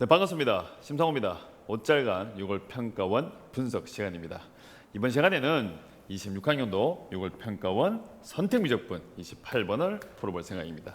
네, 반갑습니다. 심상호입니다. 옷잘간 6월 평가원 분석 시간입니다. 이번 시간에는 26학년도 6월 평가원 선택 미적분 28번을 풀어볼 생각입니다.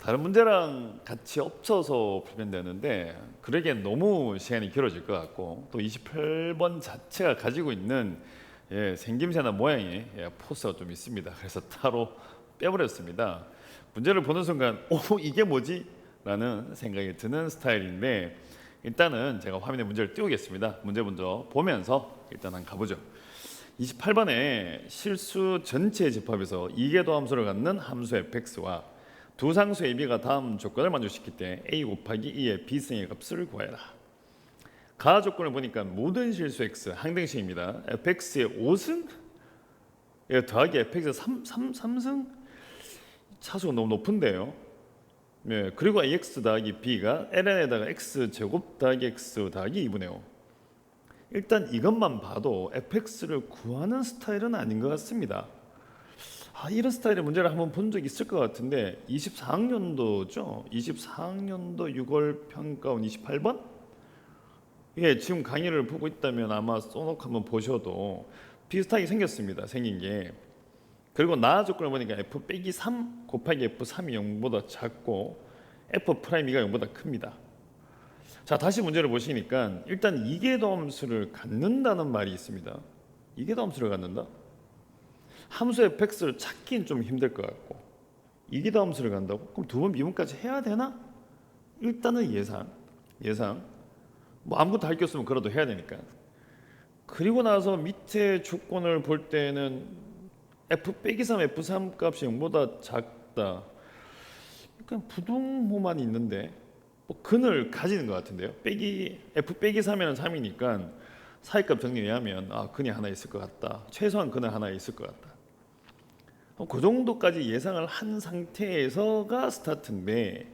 다른 문제랑 같이 엎쳐서 풀면 되는데 그러기엔 너무 시간이 길어질 것 같고 또 28번 자체가 가지고 있는 예, 생김새나 모양이 예, 포스가 좀 있습니다. 그래서 따로 빼버렸습니다. 문제를 보는 순간 오 이게 뭐지? 라는 생각이 드는 스타일인데 일단은 제가 화면에 문제를 띄우겠습니다. 문제 먼저 보면서 일단 한 가보죠. 28번에 실수 전체 집합에서 이계도 함수를 갖는 함수 fx와 두 상수 ab가 다음 조건을 만족시킬 때 a 곱하기 2의 비승의 값을 구하여라. 가 조건을 보니까 모든 실수 x 항등식입니다. fx의 5승 예, 더하기 fx의 3, 3, 3승 차수가 너무 높은데요. 네, 그리고 ax 더하기 b가 ln에다가 x 제곱 더하기 x 더하기 2분의 5. 일단 이것만 봐도 fx를 구하는 스타일은 아닌 것 같습니다. 아, 이런 스타일의 문제를 한번 본적 있을 것 같은데 24학년도죠. 24학년도 6월 평가원 28번? 예, 지금 강의를 보고 있다면 아마 써놓고 한번 보셔도 비슷하게 생겼습니다. 생긴 게. 그리고 나 조건을 보니까 f 빼기 3 곱하기 f 3이 0보다 작고 f 프라임 2가 0보다 큽니다. 자 다시 문제를 보시니까 일단 이계도 함수를 갖는다는 말이 있습니다. 이계도 함수를 갖는다? 함수 fx를 찾긴 좀 힘들 것 같고 이계도 함수를 간다고? 그럼 두 번 미분까지 해야 되나? 일단은 예상 예상 뭐 아무것도 할 게 없으면 그래도 해야 되니까 그리고 나서 밑에 조건을 볼 때는 f 빼기 3 f 3 값이 0보다 작다. 그냥 부동호만 있는데 뭐 근을 가지는 것 같은데요. 빼기 f 빼기 3이면 3이니까 사이값 정리하면 아 근이 하나 있을 것 같다. 최소한 근은 하나 있을 것 같다. 어, 그 정도까지 예상을 한 상태에서가 스타트인데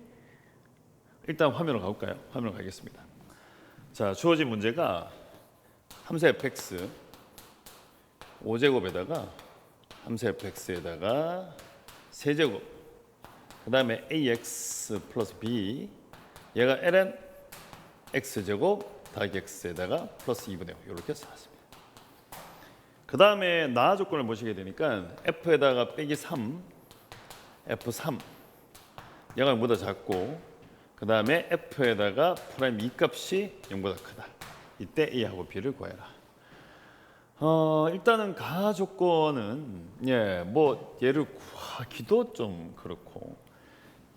일단 화면으로 가볼까요? 화면으로 가겠습니다. 자 주어진 문제가 함수 fx 5제곱에다가 함수 fx에다가 세제곱. 그 다음에 ax 플러스 b. 얘가 ln x제곱 더하기 x에다가 플러스 2분의 5 이렇게 써놨습니다. 그 다음에 나 조건을 보시게 되니까 f에다가 빼기 3 f3 얘가 0보다 작고 그 다음에 f에다가 프라임 2 값이 0보다 크다. 이때 a하고 b를 구해라 어, 일단은 가 조건은 예, 뭐 얘를 구하기도 좀 그렇고.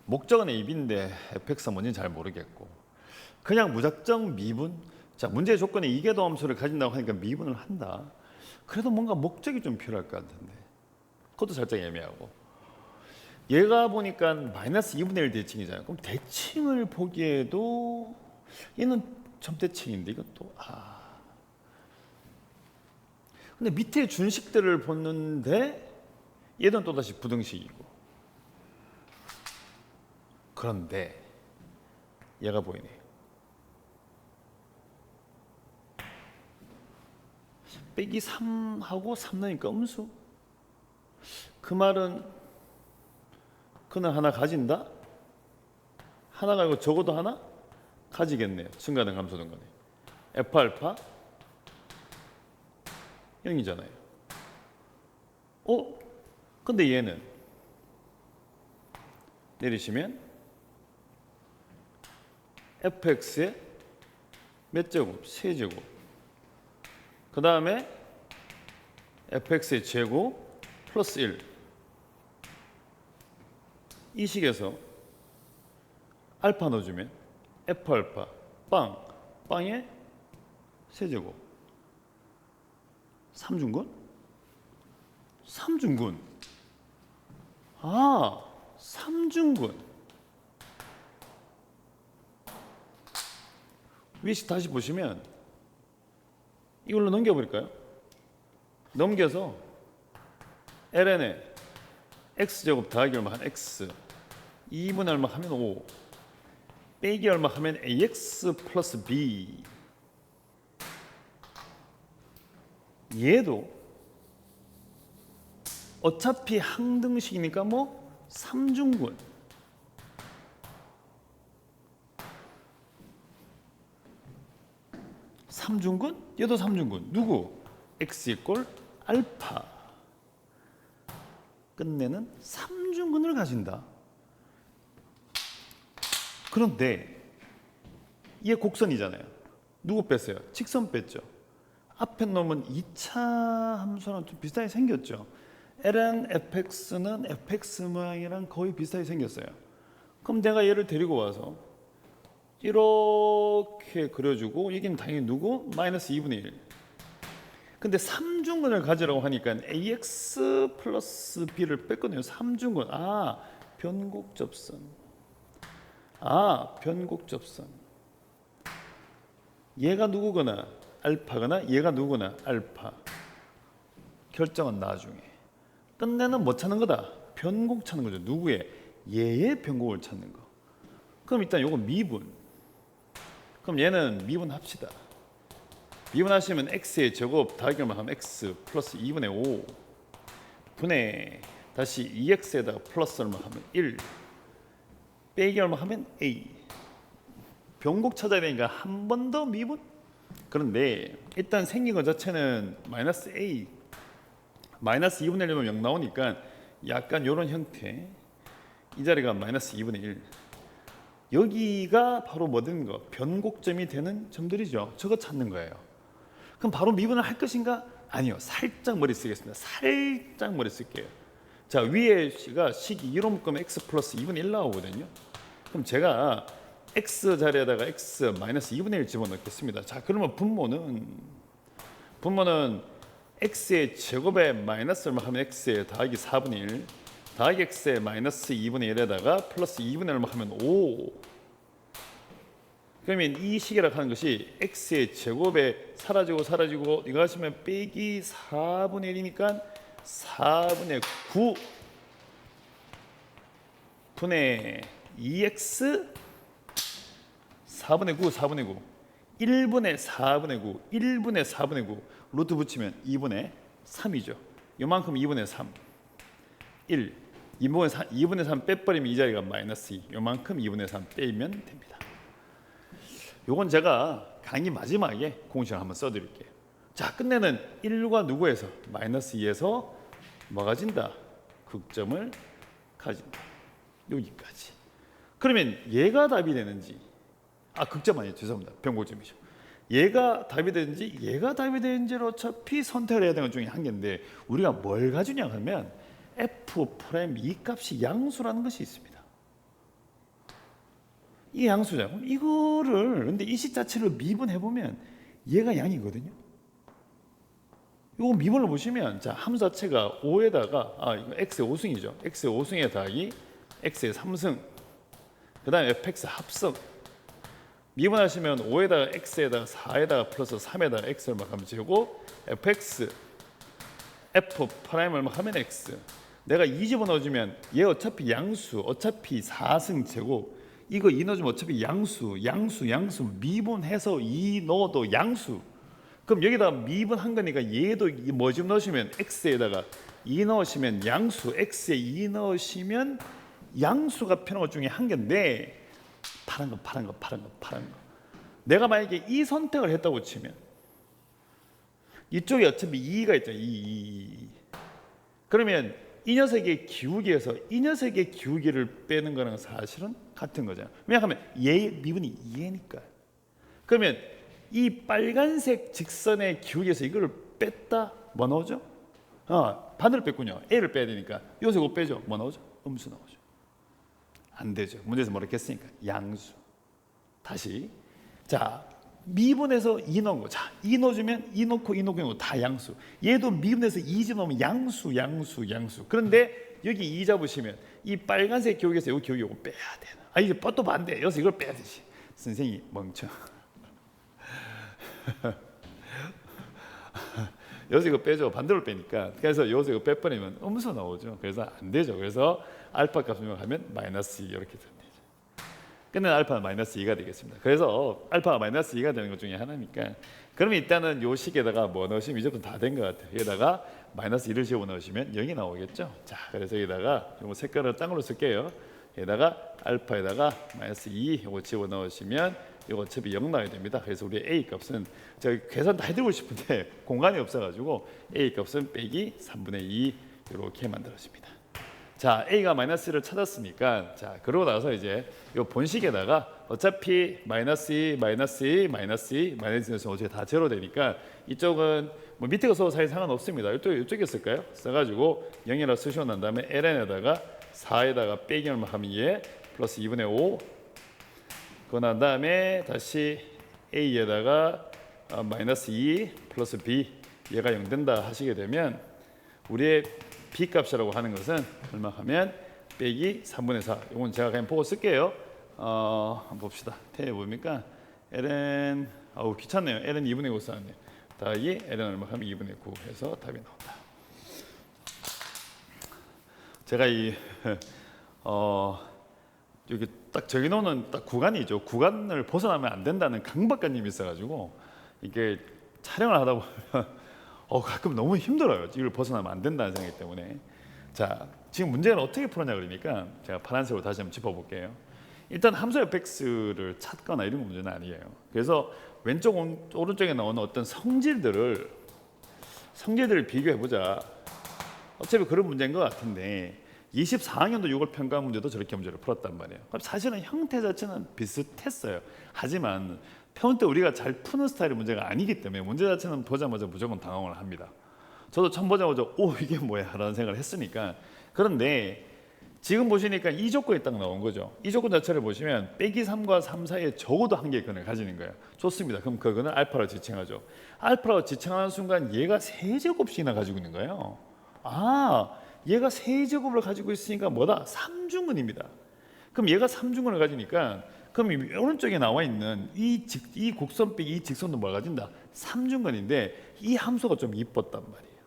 목적은 AB인데 fx가 뭔지 잘 모르겠고. 그냥 무작정 미분? 자 문제의 조건에 이계도 함수를 가진다고 하니까 미분을 한다. 그래도 뭔가 목적이 좀 필요할 것 같은데. 그것도 살짝 애매하고. 얘가 보니까 마이너스 2분의 1 대칭이잖아요. 그럼 대칭을 보기에도 얘는 점대칭인데 이것도 아 근데 밑에 준식들을 보는데 얘는 또다시 부등식이고. 그런데 얘가 보이네. 빼기 3하고 3 나니까 음수. 그 말은 그는 하나 가진다? 하나가 아니고 적어도 하나? 가지겠네요. 증가등 감소등 간에 f 알파 0이잖아요. 어? 근데 얘는 내리시면 fx의 몇 제곱? 세제곱. 그 다음에 fx의 제곱 플러스 1. 이 식에서 알파 넣어주면 f 알파 빵 빵의 세제곱 삼중근? 삼중근. 아, 삼중근. 위시 다시 보시면 이걸로 넘겨버릴까요? 넘겨서 ln에 x제곱 더하기 얼마 한 x 2분의 얼마 하면 5 빼기 얼마 하면 ax 플러스 b 얘도 어차피 항등식이니까 뭐 삼중근 삼중근? 얘도 삼중근. 누구? x 이꼴 알파. 끝내는 삼중근을 가진다. 그런데 얘 곡선이잖아요. 누구 뺐어요? 직선 뺐죠. 앞에 놈은 2차 함수랑 좀 비슷하게 생겼죠. ln fx는 fx 모양이랑 거의 비슷하게 생겼어요. 그럼 내가 얘를 데리고 와서 이렇게 그려주고 여기는 당연히 누구? 마이너스 2분의 1. 근데 삼중근을 가지라고 하니까 ax 플러스 b를 뺐거든요. 삼중근. 아, 변곡 접선. 아, 변곡 접선. 얘가 누구거나 알파거나 얘가 누구나 알파. 결정은 나중에. 끝내는 뭐 찾는 거다? 변곡 찾는 거죠. 누구의? 얘의 변곡을 찾는 거. 그럼 일단 요거 미분. 그럼 얘는 미분 합시다. 미분하시면 x의 제곱 더하기 얼마 하면 x 플러스 2분의 5 분의 다시 2x에다가 플러스 얼마 하면 1 빼기 얼마 하면 a 변곡 찾아야 되니까 한 번 더 미분 그런데 일단 생긴 것 자체는 마이너스 a 마이너스 2분의 1이면 0 나오니까 약간 이런 형태 이 자리가 마이너스 2분의 1 여기가 바로 뭐든 거 변곡점이 되는 점들이죠 저거 찾는 거예요 그럼 바로 미분을 할 것인가? 아니요. 살짝 머리 쓰겠습니다. 살짝 머리 쓸게요. 자, 위에 씨가 식이 2로 묶으면 x 플러스 2분의 1 나오거든요. 그럼 제가 x 자리에다가 x 마이너스 2분의 1 집어넣겠습니다. 자, 그러면 분모는 분모는 x의 제곱에 마이너스 얼마 하면 x에 더하기 4분의 1 더하기 x에 마이너스 2분의 1에다가 플러스 2분의 1 하면 5 그러면 이 식이라 하는 것이 x의 제곱에 사라지고 사라지고 이거 하시면 빼기 4분의 1이니까 4분의 9 분의 2x 4분의 9 4분의 9 1분의 4분의 9 1분의 4분의 9 루트 붙이면 2분의 3이죠 요만큼 2분의 3 1 2분의 3, 2분의 3 빼버리면 이 자리가 마이너스 2 요만큼 2분의 3 빼면 됩니다 요건 제가 강의 마지막에 공식을 한번 써드릴게요. 자, 끝내는 1과 누구에서 마이너스 2에서 뭐가 진다? 극점을 가진다. 여기까지. 그러면 얘가 답이 되는지 아 극점 아니에요. 죄송합니다. 변고점이죠. 얘가 답이 되는지 얘가 답이 되는지를 어차피 선택을 해야 되는 것 중에 한 개인데 우리가 뭘 가지냐 하면 f 프라임 이 값이 양수라는 것이 있습니다. 이게 양수죠. 이거를 근데 이 식 자체를 미분해 보면 얘가 양이거든요. 요거 미분을 보시면 자 함수 자체가 5에다가 아 이거 x의 5승이죠. x의 5승에 더하기 x의 3승. 그다음에 fx 합성. 미분하시면 5에다가 x에다가 4에다가 플러스 3에다가 x 얼마 하면 제곱 fx f 프라임 얼마 하면 x. 내가 이 집어 넣어주면 얘 어차피 양수 어차피 4승 제곱 이거 이 넣어주면 어차피 양수, 양수, 양수 미분해서 이 넣어도 양수. 그럼 여기다 미분한 거니까 얘도 뭐좀 넣으시면 x에다가 2 넣으시면 양수, x에 2 넣으시면 양수가 필요한 것 중에 한 개인데 파란 거, 파란 거, 파란 거, 파란 거. 내가 만약에 이 선택을 했다고 치면 이쪽에 어차피 2가 있죠. 2, 2. 그러면 이 녀석의 기울기에서 이 녀석의 기울기를 빼는 거랑 사실은 같은 거잖아요. 왜냐하면 얘 미분이 얘니까. 그러면 이 빨간색 직선의 기울기에서 이걸 뺐다 뭐 나오죠? 어, 반대로 뺐군요. A를 빼야 되니까 여기서 이거 빼죠. 뭐 나오죠? 음수 나오죠. 안 되죠. 문제에서 뭐랬겠으니까 양수. 다시 자 미분해서 2 넣은 거. 자, 2 넣어주면 2 넣고 2 넣고 다 양수. 얘도 미분해서 2집 넣으면 양수, 양수, 양수. 그런데 여기 2 잡으시면 이 빨간색 기억에서 이 기억이 이거 빼야 돼. 아, 이게 또 반대. 여기서 이걸 빼야 되지. 선생이 멍청. 여기서 이거 빼죠. 반대로 빼니까. 그래서 여기서 이거 빼버리면 음수 나오죠. 그래서 안 되죠. 그래서 알파 값을 하면 마이너스 2 이렇게 됩니다. 끝내 알파는 마이너스 2가 되겠습니다. 그래서 알파가 마이너스 2가 되는 것 중에 하나니까 그러면 일단은 요 식에다가 뭐 넣으시면 이제부터 다 된 것 같아요. 여기다가 마이너스 2를 집어 넣으시면 0이 나오겠죠. 자, 그래서 여기다가 요 색깔을 땅으로 쓸게요. 여기다가 알파에다가 마이너스 2 요거 집어 넣으시면 이거 어차피 0 나와야 됩니다. 그래서 우리 a 값은 제가 계산 다 해드리고 싶은데 공간이 없어가지고 a 값은 빼기 3분의 2 이렇게 만들어집니다. 자, a가 마이너스를 찾았으니까 자, 그러고 나서 이제 이 본식에다가 어차피 마이너스 2, 마이너스 2, 마이너스 2, 마이너스 2는 어차피 다 제로 되니까 이쪽은 뭐 밑에 거 써도 사실 상관없습니다. 이쪽 이쪽에 쓸까요? 써가지고 0이라 쓰시고 난 다음에 ln에다가 4에다가 빼기 얼마 하면 얘 플러스 2분의 5 그거 난 다음에 다시 a에다가 어, 마이너스 2 플러스 b 얘가 0 된다 하시게 되면 우리의 b 값이라고 하는 것은 얼마 하면 빼기 3분의 4 이건 제가 그냥 보고 쓸게요. 어, 한번 봅시다. 태에 뭡니까 ln 아우 귀찮네요. ln 2분의 5 써왔네요 더하기 ln 얼마 하면 2분의 9 해서 답이 나온다. 제가 이 어, 여기 딱 저기 놓는 딱 구간이죠. 구간을 벗어나면 안 된다는 강박관념이 있어가지고 이게 촬영을 하다 보면 어, 가끔 너무 힘들어요. 이걸 벗어나면 안 된다는 생각이 때문에 자 지금 문제는 어떻게 풀었냐 그러니까 제가 파란색으로 다시 한번 짚어볼게요. 일단 함수 fx를 찾거나 이런 문제는 아니에요. 그래서 왼쪽 온- 오른쪽에 나오는 어떤 성질들을 성질들을 비교해 보자. 어차피 그런 문제인 것 같은데 24학년도 6월 평가 문제도 저렇게 문제를 풀었단 말이에요. 사실은 형태 자체는 비슷했어요. 하지만 평원 때 우리가 잘 푸는 스타일의 문제가 아니기 때문에 문제 자체는 보자마자 무조건 당황을 합니다. 저도 처음 보자마자 오 이게 뭐야라는 생각을 했으니까 그런데 지금 보시니까 이 조건이 딱 나온 거죠. 이 조건 자체를 보시면 빼기 3과 3 사이에 적어도 한 개의 근을 가지는 거예요. 좋습니다. 그럼 그 근을 알파로 지칭하죠. 알파로 지칭하는 순간 얘가 세 제곱씩이나 가지고 있는 거예요. 아, 얘가 세 제곱을 가지고 있으니까 뭐다? 삼중근입니다. 그럼 얘가 삼중근을 가지니까 그럼 이 오른쪽에 나와 있는 이, 직, 이 곡선 빼기 이 직선도 뭘 가진다? 삼중근인데 이 함수가 좀 이뻤단 말이에요.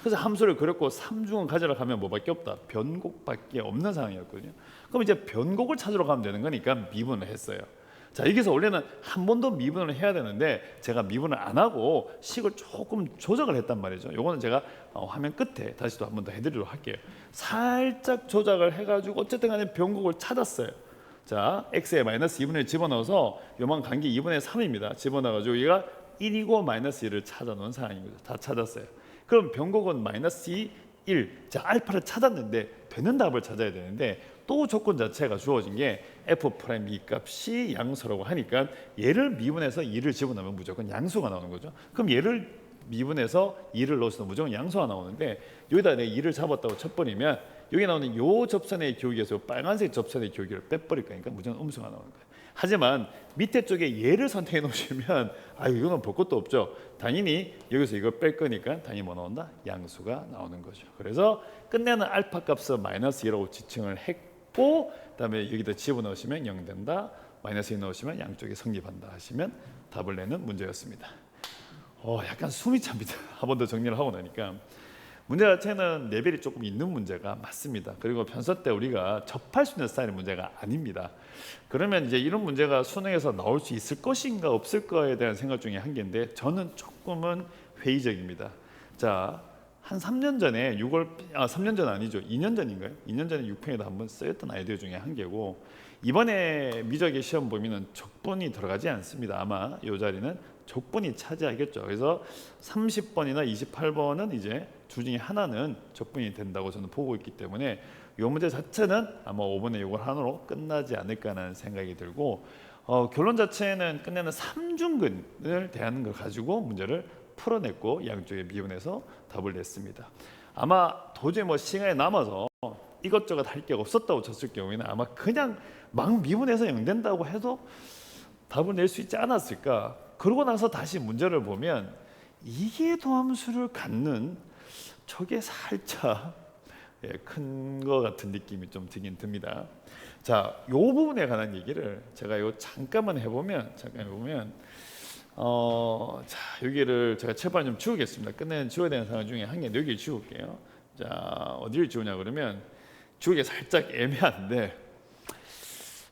그래서 함수를 그렸고 삼중은 가져라 가면 뭐밖에 없다. 변곡밖에 없는 상황이었거든요. 그럼 이제 변곡을 찾으러 가면 되는 거니까 미분을 했어요. 자 여기서 원래는 한 번 더 미분을 해야 되는데 제가 미분을 안 하고 식을 조금 조작을 했단 말이죠. 요거는 제가 어, 화면 끝에 다시 또 한 번 더 해드리도록 할게요. 살짝 조작을 해가지고 어쨌든 간에 변곡을 찾았어요. 자 x에 마이너스 2분의 집어넣어서 요만 간게 2분의 3입니다. 집어넣어가지고 얘가 1이고 마이너스 1을 찾아놓은 거죠. 다 찾았어요. 그럼 변곡은 마이너스 2, 1. 자 알파를 찾았는데 되는 답을 찾아야 되는데 또 조건 자체가 주어진 게 f 프라임 이 값이 양수라고 하니까 얘를 미분해서 2를 집어넣으면 무조건 양수가 나오는 거죠. 그럼 얘를 미분해서 2를 넣어서 무조건 양수가 나오는데 여기다 내가 2를 잡았다고 쳐버리면 여기 나오는 요 접선의 기울기에서 빨간색 접선의 기울기를 빼버릴 거니까 무조건 음수가 나오는 거예요. 하지만 밑에 쪽에 얘를 선택해 놓으시면 아 이거는 볼 것도 없죠. 당연히 여기서 이걸 뺄 거니까 당연히 뭐 나온다? 양수가 나오는 거죠. 그래서 끝내는 알파 값을 마이너스 2라고 지칭을 했고 그다음에 여기다 집어넣으시면 0 된다. 마이너스 2 넣으시면 양쪽이 성립한다 하시면 답을 내는 문제였습니다. 어, 약간 숨이 찹니다. 한 번 더 정리를 하고 나니까 문제 자체는 레벨이 조금 있는 문제가 맞습니다. 그리고 편서 때 우리가 접할 수 있는 스타일의 문제가 아닙니다. 그러면 이제 이런 문제가 수능에서 나올 수 있을 것인가 없을 거에 대한 생각 중에 한 개인데 저는 조금은 회의적입니다. 자, 한 3년 전에 6월 아 3년 전 아니죠. 2년 전인가요? 2년 전에 6평에도 한번 쓰였던 아이디어 중에 한 개고 이번에 미적의 시험 보면은 적분이 들어가지 않습니다. 아마 이 자리는 적분이 차지하겠죠. 그래서 30번이나 28번은 이제 두 중에 하나는 적분이 된다고 저는 보고 있기 때문에 이 문제 자체는 아마 5번의 6을 하나로 끝나지 않을까라는 생각이 들고 어, 결론 자체는 끝내는 삼중근을 대하는 걸 가지고 문제를 풀어냈고 양쪽에 미분해서 답을 냈습니다. 아마 도저히 뭐 시간이 남아서 이것저것 할 게 없었다고 쳤을 경우에는 아마 그냥 막 미분해서 0 된다고 해도 답을 낼 수 있지 않았을까. 그러고 나서 다시 문제를 보면 이게 도함수를 갖는 저게 살짝 예, 큰거 같은 느낌이 좀 들긴 듭니다. 자, 요 부분에 관한 얘기를 제가 요 잠깐만 해보면 잠깐 해보면 어, 자 여기를 제가 책판 좀 지우겠습니다. 끝내는 지워야 되는 상황 중에 한 개 여기 지울게요. 자 어디를 지우냐 그러면 지우기 살짝 애매한데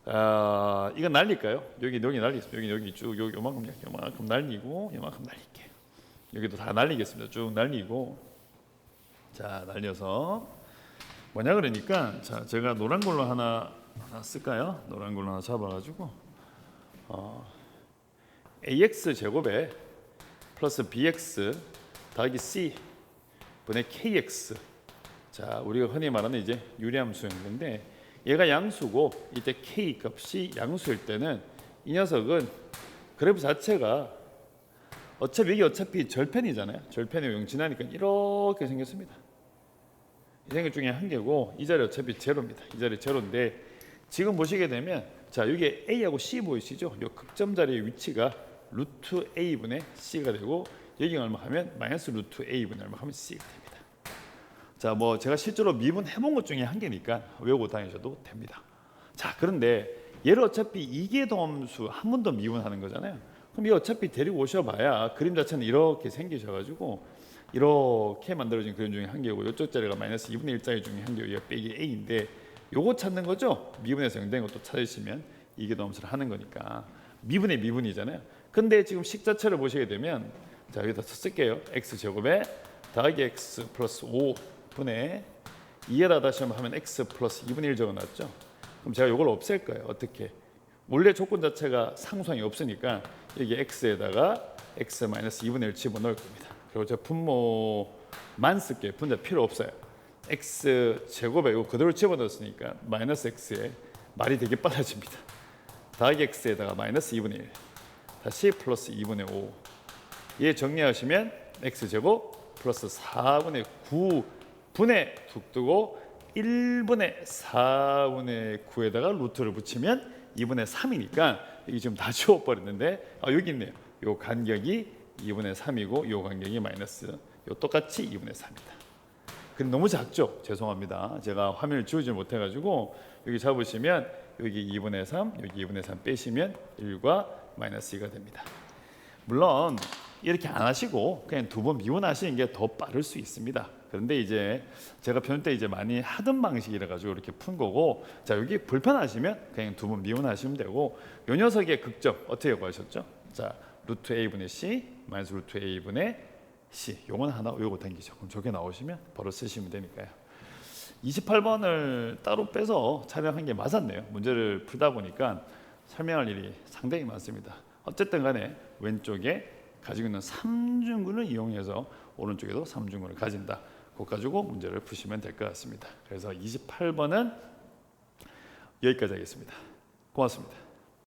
아 이건 날릴까요? 여기 여기 날리겠습니다. 여기 여기 쭉 여기 요만큼 요만큼 날리고 요만큼 날릴게요. 여기도 다 날리겠습니다. 쭉 날리고 자 날려서 뭐냐 그러니까 자 제가 노란 걸로 하나, 하나 쓸까요? 노란 걸로 하나 잡아가지고 어, ax 제곱에 플러스 bx 더하기 c 분의 kx 자 우리가 흔히 말하는 이제 유리함수였는데 얘가 양수고 이때 k 값이 양수일 때는 이 녀석은 그래프 자체가 어차피 이게 어차피 절편이잖아요. 절편의 용 지나니까 이렇게 생겼습니다. 이 생각 중에 한 개고 이 자리 어차피 제로입니다. 이 자리 제로인데 지금 보시게 되면 자 여기 A하고 C 보이시죠? 이 극점 자리의 위치가 루트 A 분의 C가 되고 여기가 얼마 하면 마이너스 루트 A 분의 얼마 하면 C가 됩니다. 자 뭐 제가 실제로 미분 해본 것 중에 한 개니까 외우고 다니셔도 됩니다. 자 그런데 얘를 어차피 이계도함수 한 번 더 미분하는 거잖아요. 그럼 이 어차피 데리고 오셔봐야 그림 자체는 이렇게 생기셔가지고 이렇게 만들어진 그림 중에 한 개고 이쪽 자리가 마이너스 2분의 1짜리 중에 한 개고 얘가 빼기 a인데 요거 찾는 거죠. 미분에서 0된 것도 찾으시면 이계도함수를 하는 거니까 미분의 미분이잖아요. 근데 지금 식 자체를 보시게 되면 자 여기다 쓸게요. x 제곱에 더하기 x 플러스 5 분의 2에다 다시 한번 하면 x 플러스 2분의 1 적어놨죠. 그럼 제가 이걸 없앨 거예요. 어떻게? 원래 조건 자체가 상수항이 없으니까 여기 x에다가 x 마이너스 2분의 1 집어넣을 겁니다. 그리고 제가 분모만 쓸게요. 분자 필요 없어요. x 제곱에 이거 그대로 집어넣었으니까 마이너스 x에 말이 되게 빨라집니다. 더하기 x에다가 마이너스 2분의 1 다시 플러스 2분의 5. 얘 정리하시면 x 제곱 플러스 4분의 9 분의 툭 뜨고 1분의 4분의 9에다가 루트를 붙이면 2분의 3이니까 이게 지금 다 지워버렸는데 아, 여기 있네요. 요 간격이 2분의 3이고 요 간격이 마이너스 요 똑같이 2분의 3이다. 근데 너무 작죠? 죄송합니다. 제가 화면을 지우지 못해가지고 여기 잡으시면 여기 2분의 3, 여기 2분의 3 빼시면 1과 마이너스 2가 됩니다. 물론 이렇게 안 하시고 그냥 두 번 미분하시는 게 더 빠를 수 있습니다. 그런데 이제 제가 편입 때 이제 많이 하던 방식이라 가지고 이렇게 푼 거고 자 여기 불편하시면 그냥 두 번 미분하시면 되고 요 녀석의 극점 어떻게 구하셨죠? 자 루트 a 분의 c 마이너스 루트 a 분의 c 요건 하나 요거 당기죠. 그럼 저게 나오시면 바로 쓰시면 되니까요. 28번을 따로 빼서 촬영한 게 맞았네요. 문제를 풀다 보니까 설명할 일이 상당히 많습니다. 어쨌든 간에 왼쪽에 가지고 있는 삼중근을 이용해서 오른쪽에도 삼중근을 가진다. 그거 가지고 문제를 푸시면 될 것 같습니다. 그래서 28번은 여기까지 하겠습니다. 고맙습니다.